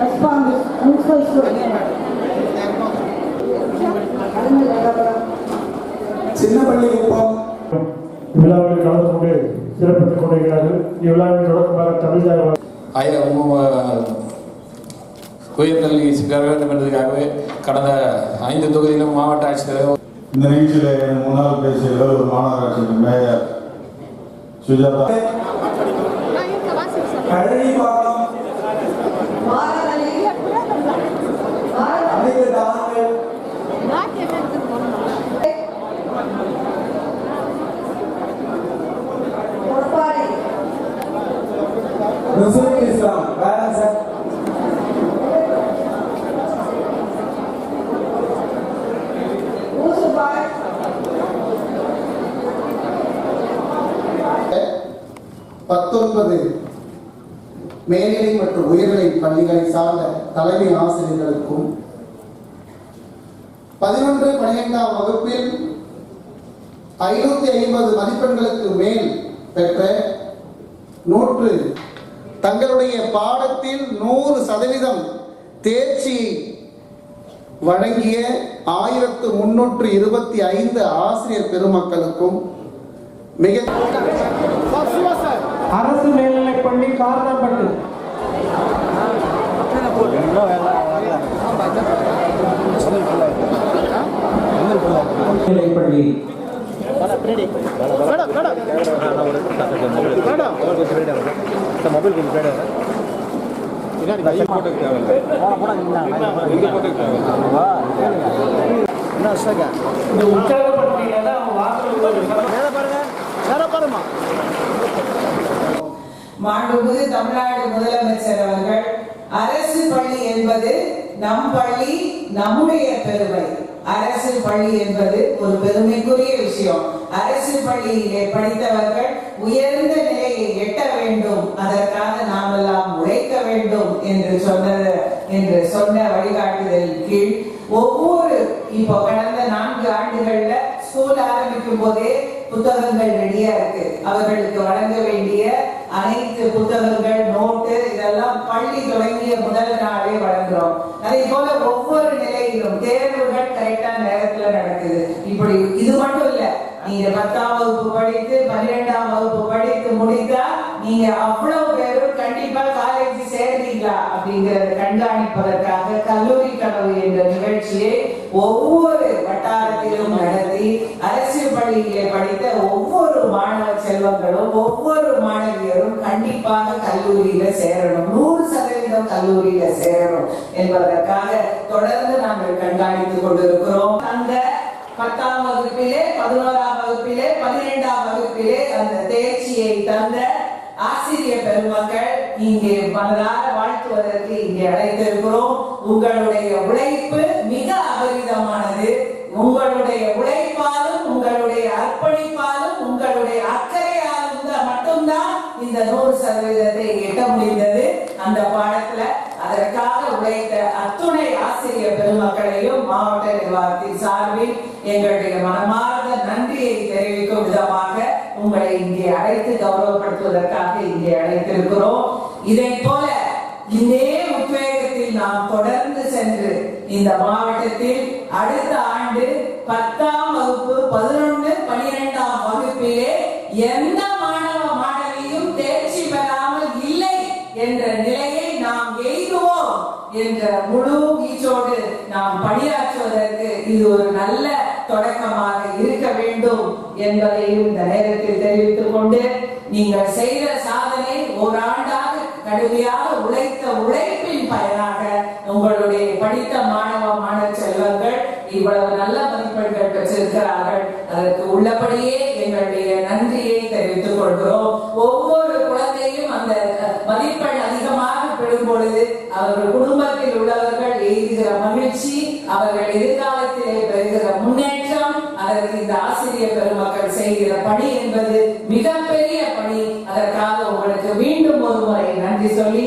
responded விழாவில் கலந்து கொண்டு சிறப்பித்துக் கொண்டிருக்கிறார்கள். இவ்விழாவின் தொடக்கமாக ஆயிரம் உயர்கல்வி பெற வேண்டும் என்பதற்காகவே கடந்த ஐந்து தொகுதியிலும் மாவட்ட ஆட்சித்தலைவர் இந்த நிகழ்ச்சியில என் முன்னால் பேசிய வேலூர் மாநகராட்சியின் மேயர் சுஜாதா. பத்தொன்பது. மேல்நிலை மற்றும் உயர்நிலை பள்ளிகளை சார்ந்த தலைமை ஆசிரியர்களுக்கும் பதினொன்று பனிரெண்டாம் வகுப்பில் ஐநூத்தி ஐம்பது மதிப்பெண்களுக்கு மேல் பெற்ற நூற்று தங்களுடைய பாடத்தில் நூறு சதவீதம் தேர்ச்சி வழங்கிய ஆயிரத்து முன்னூற்று இருபத்தி ஐந்து ஆசிரியர் பெருமக்களுக்கும் மிக அரசு மேல்நிலைப் பள்ளி காரணப்பட்டு. நிலைப்பள்ளி இந்த உற்சாகப்படுத்திங்கன்னா மாண்புமிகு தமிழ்நாடு முதலமைச்சர் அவர்கள் அரசு பள்ளி என்பது நம் பள்ளி நம்முடைய பெருமை. அரசு பள்ளி என்பது ஒரு பெருமைக்குரிய விஷயம். அரசு பள்ளியிலே படித்தவர்கள் உயர்ந்த நிலையை எட்ட வேண்டும். அதற்காக நாமெல்லாம் உழைக்க வேண்டும் என்று சொன்னது என்று சொன்ன வழிகாட்டுதலின் கீழ் ஒவ்வொரு இப்போ கடந்த நான்கு ஆண்டுகள்ல ஸ்கூல் ஆரம்பிக்கும் போதே புத்தகங்கள் ரெடியா இருக்கு. அவர்களுக்கு வழங்க வேண்டிய அனைத்து புத்தகங்கள் நோட்டு இதெல்லாம் பள்ளி தொடங்கிய முதல் நாளே வழங்குறோம். அதே போல ஒவ்வொரு நிலையிலும் தேர்வுகள் கரெக்டா நேரத்துல நடக்குது. இப்படி இது மட்டும் இல்ல நீங்க பத்தாம் வகுப்பு படித்து பன்னிரெண்டாம் வகுப்பு படித்து முடித்தா நீங்க அவ்வளவு கண்காணிப்பதற்காக கல்லூரி கனவு என்ற நிகழ்ச்சியை ஒவ்வொரு வட்டாரத்திலும் நடத்தி அரசு பள்ளியிலே படித்த ஒவ்வொரு மாணவ செல்வங்களும் ஒவ்வொரு மாணவியரும் கண்டிப்பாக கல்லூரியில சேரணும். நூறு சதவீதம் கல்லூரியில சேரணும் என்பதற்காக தொடர்ந்து நாங்கள் கண்காணித்துக் கொண்டிருக்கிறோம். அந்த பத்தாம் வகுப்பிலே பதினோராம் வகுப்பிலே பன்னிரெண்டாம் வகுப்பிலே அந்த தேர்ச்சியை தந்த ஆசிரியர் பெருமக்கள் இங்கே மனதார வாழ்த்துவதற்கு இங்கே அழைத்திருக்கிறோம். உங்களுடைய உழைப்பு மிக அபரிதமானது. உங்களுடைய உழைப்பாலும் உங்களுடைய அர்ப்பணிப்பாலும் உங்களுடைய அக்கறையாலும் மட்டும்தான் இந்த நூறு சதவீதத்தை எட்ட முடிந்தது. அந்த பாடத்துல அதற்காக உழைத்த அத்துணை ஆசிரிய பெருமக்களையும் மாவட்ட நிர்வாகத்தின் சார்பில் எங்களுடைய மனமார்ந்த நன்றியை தெரிவிக்கும் விதமாக உங்களை இங்கே அழைத்து கௌரவப்படுத்துவதற்காக இங்கே அழைத்திருக்கிறோம். இதை போல இந்த மாவட்டத்தில் அடுத்த ஆண்டு பத்தாம் வகுப்பு பதினொன்று பனிரெண்டாம் வகுப்பிலே எந்த மாணவ மாணவியும் தேர்ச்சி பெறாமல் இல்லை என்ற நிலையை நாம் எய்துவோம் என்ற முழு வீச்சோடு நாம் பணியாற்றுவதற்கு இது ஒரு நல்ல தொடக்கமாக இருக்க வேண்டும் என்பதையும் இந்த நேரத்தில் தெரிவித்துக் கொண்டு நீங்கள் செய்த சாதனை ஓராண்டாக கடுமையாக உழைத்த உழைப்பின் பயனாக உங்களுடைய படித்த மாணவ மாணவ செல்வங்கள் இவ்வளவு நல்ல மதிப்பெண்கள் பெற்றிருக்கிறார்கள். அதற்கு உள்ளபடியே எங்களுடைய நன்றியை தெரிவித்துக் கொள்கிறோம். ஒவ்வொரு குழந்தையும் அந்த மதிப்பெண் அதிகமாக பெறும் பொழுது அவர்கள் குடும்பத்தில் உள்ளவர்கள் எய்துகிற மகிழ்ச்சி அவர்கள் எதிர்காலத்திலே பெறுகிற முன்னேற்றம் அதற்கு இந்த ஆசிரியர் பெருமக்கள் செய்கிற பணி என்பது மிகப்பெரிய பணி. அதற்காக உங்களுக்கு மீண்டும் ஒரு முறை நன்றி சொல்லி